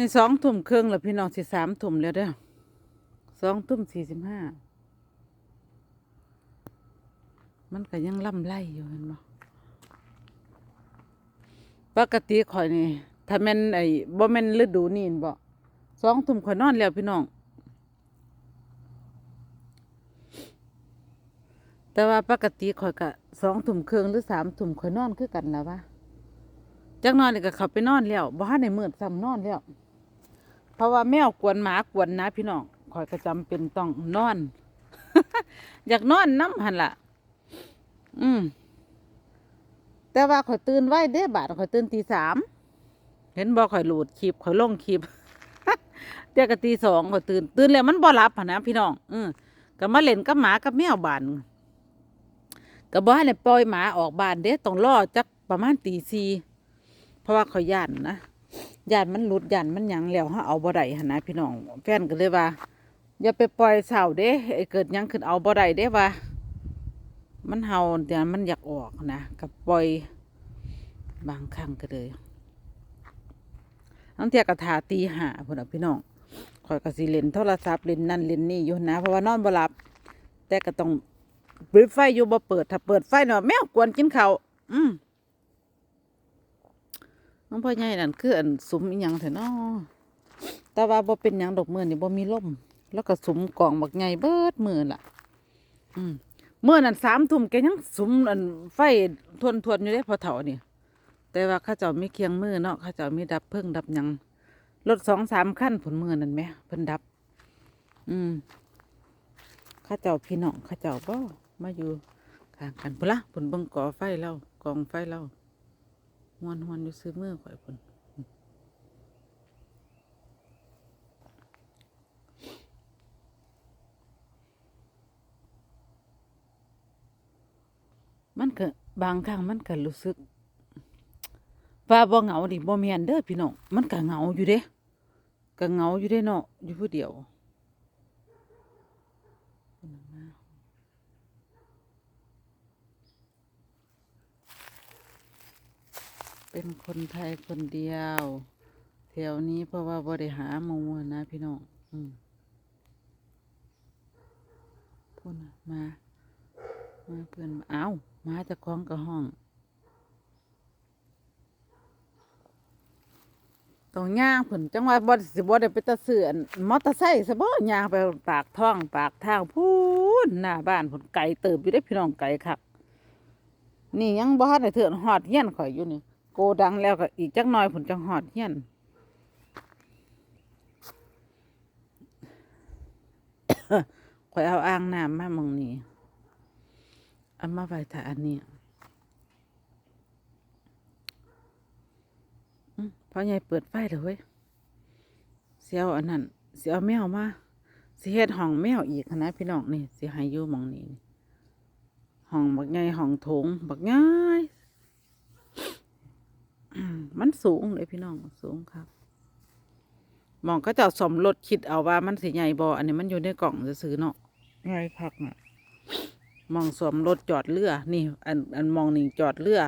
นี่สองทุ่มครึ่งแล้วพี่น้องสิสามทุ่มแล้วเด้อสองทุ่มสี่สิบห้ามันก็ยังล่ำไล่อยู่เห็นบ่ปกติข่อยนี่ถ้าแม่นไอ้บ่แม่นฤดูนี่เห็นบ่สองทุ่มข่อยนอนแล้วพี่น้อง แต่ว่าปกติข่อยก็สองทุ่มครึ่งหรือสามทุ่มข่อยนอนคือกันแล้ววะจักนอนนี่ก็ข้าไปนอนแล้วบ่ทันได้มืดซ้ำนอนแล้ว เพราะว่าแมวกวนหมากวนนะพี่น้องข่อยก็จำเป็นต้องนอน อยากนอนน้ำหันละอืม แต่ว่าข่อยตื่นไว้เด้บาดข่อยตื่นตีสามเห็นบ่ข่อยหลุดคลิปข่อยลงคลิปเดี๋ยวก็ตีสองข่อยตื่น ตื่นแล้วมันบ่หลับหันนะพี่น้องอืมก็มาเล่นกับหมากับแมวบ้านก็บ่ให้เลยปล่อยหมาออกบ้านเด้ต้องรอจักประมาณตีสี่เพราะว่าข่อยย่านนะ ยานมันหลุดยานมันหยังแล้วเฮาเอาบ่ได้หั่นนะพี่น้องแฟนก็เลยว่า อย่าไปปล่อยเสาเด้ไอเกิดหยังขึ้นเอาบ่ได้เด้ว่า มันเฮาเดี๋ยวมันอยากออกนะกับปล่อยบางครั้งก็เลยทั้งเที่ยก็ทาตีหาพุ่นน่ะพี่น้องข่อยก็สิเล่นโทรศัพท์เล่นนั่นเล่นนี่อยู่นะ เพราะว่านอนบ่หลับ แต่ก็ต้องปิดไฟอยู่บ่เปิด ถ้าเปิดไฟเนาะแมวกวนกินเขาอืม น้องพ่อใหญ่นั่นคืออันสุมอีหยังแท้เนาะแต่ว่าบ่เป็นหยังดอกมื้อนี่บ่มีลมแล้วก็สุมกองบักใหญ่เบิดมือล่ะ อืมมื้อนั้นสามทุ่มแกยังสุมอันไฟทวนทวนอยู่เด้พอเฒ่านี่แต่ว่าเขาเจ้ามีเคียงมือเนาะเขาเจ้ามีดับเพิ่งดับหยังรถสองสามคันผลมือนั่นไหมเพิ่นดับ อืมข้าเจ้าพี่น้องข้าเจ้าบ่มาอยู่ข้างกันพุ่นละพุ่นเบิ่งก่อไฟแล้วกองไฟแล้ว หวนหวนอยู่ซื้อมือข่อยพุ่นมันก็บางครั้งมันก็รู้สึก ว่าบ่เหงาดิบ่แม่นเด้อพี่น้องมันก็เหงาอยู่เด้ก็เหงาอยู่เด้เนาะอยู่ผู้เดียว เป็นคนไทยคนเดียว แถวนี้เพราะว่าบ่ได้หาหมู่นะพี่น้องอืมพูนมา มาเพื่อนเอ้ามาจะคล้องกับห้องต้องย่างผนจังหว่าบ่สิบ่ได้ไปตะเสืออันมอเตอร์ไซค์ซะบ่ย่าง ไปปากท้อง ปากทางพูนหน้าบ้านผนไกลเติบอยู่ได้พี่น้องไกลคักนี่ยังบ่ทันได้เถื่อนฮอดเฮียนข่อยอยู่นี่ กดังแล้วก็อีกจักหน่อยผนจังฮอดเฮียนข่อยเอาอ่างน้ำมามองนี้เอามาไว้ถ้าอันนี้อืมพ่อใหญ่เปิดไฟเลยเว้ยเสียวอันนั้นเสียวแมวมาสิเฮ็ดห้องแมวอีกนะพี่น้องนี่สิให้อยู่มองนี่ห้องบักใหญ่ห้องถงบักง่าย มมันสูงเลยพี่น้องสูงครับหมองก็จะสมรถคิดเอาว่ามันสิใหญ่บ่อันนี้มันอยู่ในกล่องซื้อๆเนาะไงพักน่ะหมองสวมรถจอดเรือ นี่ อันอันมองนี่จอดเรือ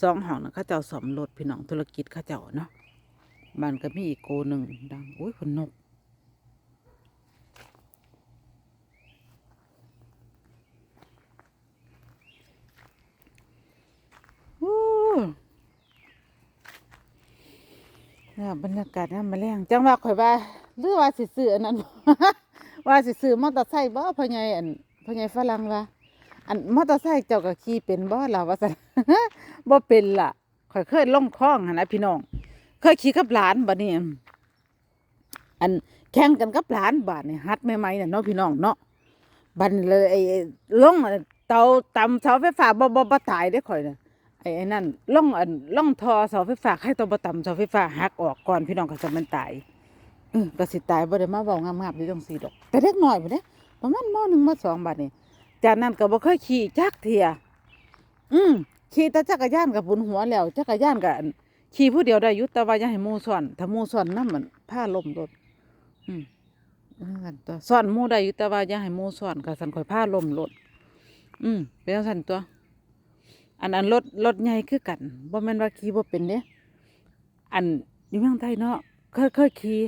สองห้องนะเข้าเจ้าสมรถพี่น้องธุรกิจเข้าเจ้าเนาะบ้านก็มีอีกโกหนึ่งดังอุ้ยคนนกอู้ เนี่ยบรรยากาศน่ามาแรงจังว่าข่อยว่าหรือว่าสิซื้ออันนั้น ว่าสิซื้อมอเตอร์ไซค์บ่พ่อใหญ่อันพ่อใหญ่ฝรั่งว่าอันมอเตอร์ไซค์เจ้าก็ขี่เป็นบ่ล่ะว่าซั่นบ่เป็นล่ะข่อยเคยลงคลองหั่นนะพี่น้อง เคยขี่กับหลานบัดนี้อันแข่งกันกับหลานบาดนี่ฮัดใหม่ๆน่ะเนาะพี่น้องเนาะบันเลยไอ้ลงเตาตำเสาไฟฟ้าบ่บ่บ่ตายเด้ข่อยน่ะ ไอ้ไอ้นั่นล่องอันล่องทอเสาไฟฟ้าให้ตัวบ่ตำเสาไฟฟ้าหักออกก่อนพี่น้องก็จะมันตายเออก็สิตายบ่ได้มาเว้างามๆอยู่จังซี่ดอก แต่เด็กน้อยพุ่นเด้ประมาณม .1 ม .2 บาดนี้จากนั้นก็บ่เคยขี่จักเทียอืมขี่แต่จักรยานกับบุญหัวแล้วจักรยานกับขี่ผู้เดียวได้ยุแต่ว่าอย่าให้มู่ซ้อนถ้ามู่ซ้อนนมันพาล้มรถอืมเอาซั่นตัวนมูได้ยู่แต่ว่าอย่าให้มู่ซ้อนก็สันข่อยพาล้มรถอืมเป็นจันตัว อันอันรถรถใหญ่คือกันบ่แม่นว่าขี่บ่เป็นเด้อันอยู่เมืองไทยเนาะเคยเคยขี่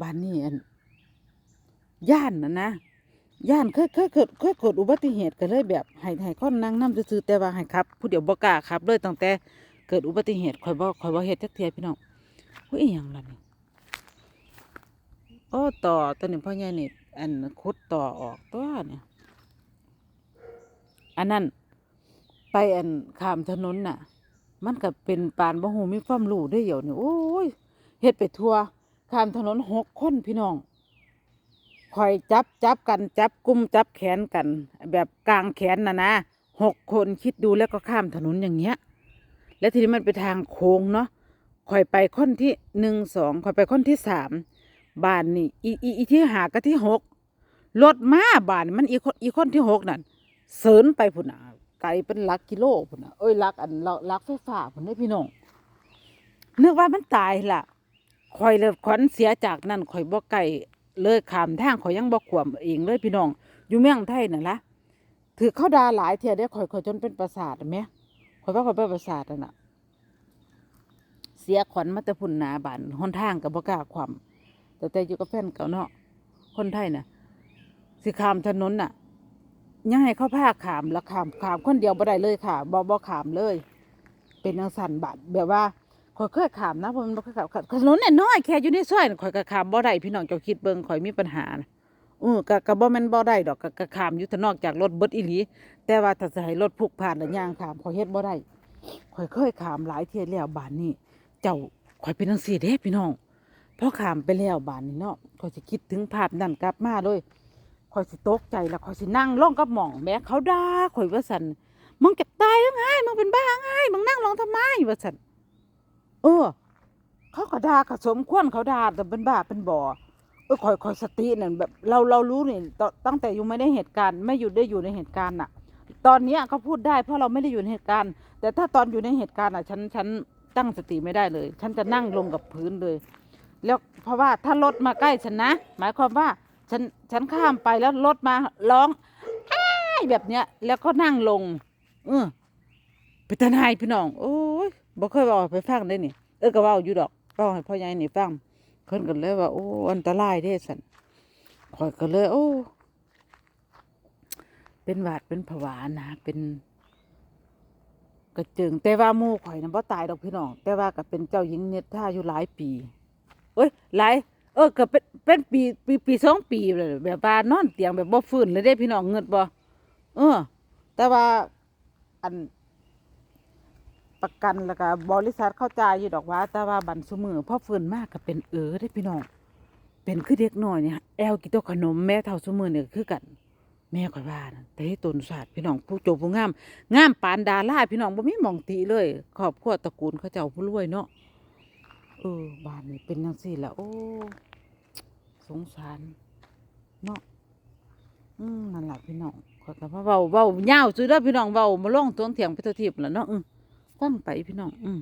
บ้านนี้อันย่านนะนะย่านเคยเคยเกิดเคยเกิดอุบัติเหตุก็เลยแบบให้ให้คนนั่งนํซื่อแต่ว่าให้ขับผู้เดียวบ่กล้าขับเลยตั้งแต่เกิดอุบัติเหตุข่อยบ่ข่อยบ่เฮ็ดจักเที่ยพี่น้องเฮ้ยอีหยังล่ะนี่โอ้ต่อตัวนี้พ่อใหญ่นี่อันขุดต่อออกตัวเนี่ยอันนั้น ไปอันข้ามถนนน่ะ มันก็เป็นปานบ่ฮู้มีความรู้ได้เดี๋ยวนี้โอ้ยเฮ็ดไปทั่วข้ามถนนหกคนพี่น้องคอยจับจับกันจับกุมจับแขนกัน แบบกลางแขนน่ะนะหกคนคิดดูแล้วก็ข้ามถนนอย่างเงี้ย แล้วทีนี้มันเป็นทางโค้งเนาะคอยไปค้นที่หนึ่งสองคอยไปค้นที่สามบ้านนี่อีอีอีที่หาก็ที่หกรถมาบ้านมันอีคนอีคนที่หกนั่นเสรินไปพุ่นน่ะ ไกลเป็นหลักกิโลพุ่นน่ะเอ้ยหลักอันหลักหลักไฟฟ้าพุ่นได้พี่น้องนึกว่ามันตายล่ะคอยเลยขวัญเสียจากนั่นคอยบ่ไก่เลยขามทางคอยยังบ่ขวมเองเลยพี่น้อง อยู่เมืองไทยน่ะละถือเข้าดาหลายเทียได้อคอยคอยจนเป็นประสาทแหมข่อยว่าข่อยไปประสาทนั่นน่ะเสียขวัญมาแต่พุ่นหนาบานหนทางกับบ่กล้าความแต่แต่อยู่กับแฟนเก่าเนาะคนไทยน่ะสิขามถนนน่ะ ยังให้เขาพาขามแล้วขามขามคนเดียวบ่ได้เลยค่ะบ่บ่ขามเลย เป็นจังสันบาดแบบว่าข่อยเคยขามนะเพราะมันบ่เคยขามถนนเนี่ยน้อยแค่อยู่ในซอยน่ะข่อยก็ขามบ่ได้พี่น้องเจ้าคิดเบิ่งข่อยมีปัญหานะเอก็ก็บ่แม่นบ่ได้ดอกก็ก็ขามอยู่แต่นอกจากรถเบิดอีหลีแต่ว่าถ้าจะให้รถพุกผ่านแล้วย่างขามข่อยเฮ็ดบ่ได้ข่อยเคยขามหลายเที่ยแล้วบานนี้ เจ้าข่อยเป็นจังซี่เด้พี่น้องพอขามไปแล้วบานนี้เนาะข่อยสิคิดถึงภาพนั้นกลับมาเลย ข่อยสิตกใจแล้วข่อยสินั่งลงกับหม่องแม่เขาด่าข่อยว่าซั่นมึงจะตายยังไงมึงเป็นบ้าไงมึงนั่งลงทำไมว่าซั่นเออ เขาก็ด่าก็สมควรเขาด่าแต่เป็นบ้าเป็นบ่อเออข่อยข่อยสติเนั่นแบบเราเรารู้นี่ตั้งแต่อยู่ไม่ได้เหตุการณ์ไม่อยู่ได้อยู่ในเหตุการณ์น่ะ ตอนเนี้ยเขาพูดได้เพราะเราไม่ได้อยู่ในเหตุการณ์ แต่ถ้าตอนอยู่ในเหตุการณ์อะ ฉันฉันตั้งสติไม่ได้เลย ฉันจะนั่งลงกับพื้นเลย แล้วเพราะว่าถ้ารถมาใกล้ฉันนะ หมายความว่า ฉันฉันข้ามไปแล้วรถมาร้องอ้ายแบบเนี้ย แล้วก็นั่งลงเออเป็นทนายพี่น้อง โอ้ยบ่เคยบอกไปฟังได้นี่เออก็ว่าอยู่ดอกเล่าให้พ่อใหญ่นี่ฟังเพิ่นก็เลยว่าโอ้อันตรายเด้สันข่อยก็เลย โอ้ เป็นหวาดเป็นผวานะเป็นกระจึงแต่ว่ามู่ข่อยนะบ่ตายดอกพี่น้องแต่ว่าก็เป็นเจ้าหญิงเนตท่าอยู่หลายปี เอ้ยหลาย เออก็เป็นเป็นปีปีปีสองปีเลยแบบว่านอนเตียงแบบบ่ฟื้นเลยเด้พี่น้องเงินบ่เออ แต่ว่าอันประกันแล้วก็บริษัทเข้าใจอยู่ดอกว่า แต่ว่าบันซุมือพอฟื้นมากก็เป็นเออได้พี่น้องเป็นคือเด็กน้อยเนี่ยแอลกินแตัวขนมแม่เท่าซุมือเนี่ยคือกันแม่ข่อยว่านะแต่ให้ตนศาสตร์พี่น้องผู้โจบผู้งามงามปานดาราพี่น้องบ่มีหมองตีเลยครอบครัวตระกูลเขาเจ้าผู้รวยเนาะ ออบ้านนี่เป็นจังซี่ละโอ้ สงสารเนาะอืมนั่นล่ะพี่น้องขอยก็ว่าเว้าเว้ายาวสุดแล้วพี่น้องเว้ามาลงตวงเถียงไปเทั่วทิพย์ล่ะเนาะอือฟังไปพี่น้องอืม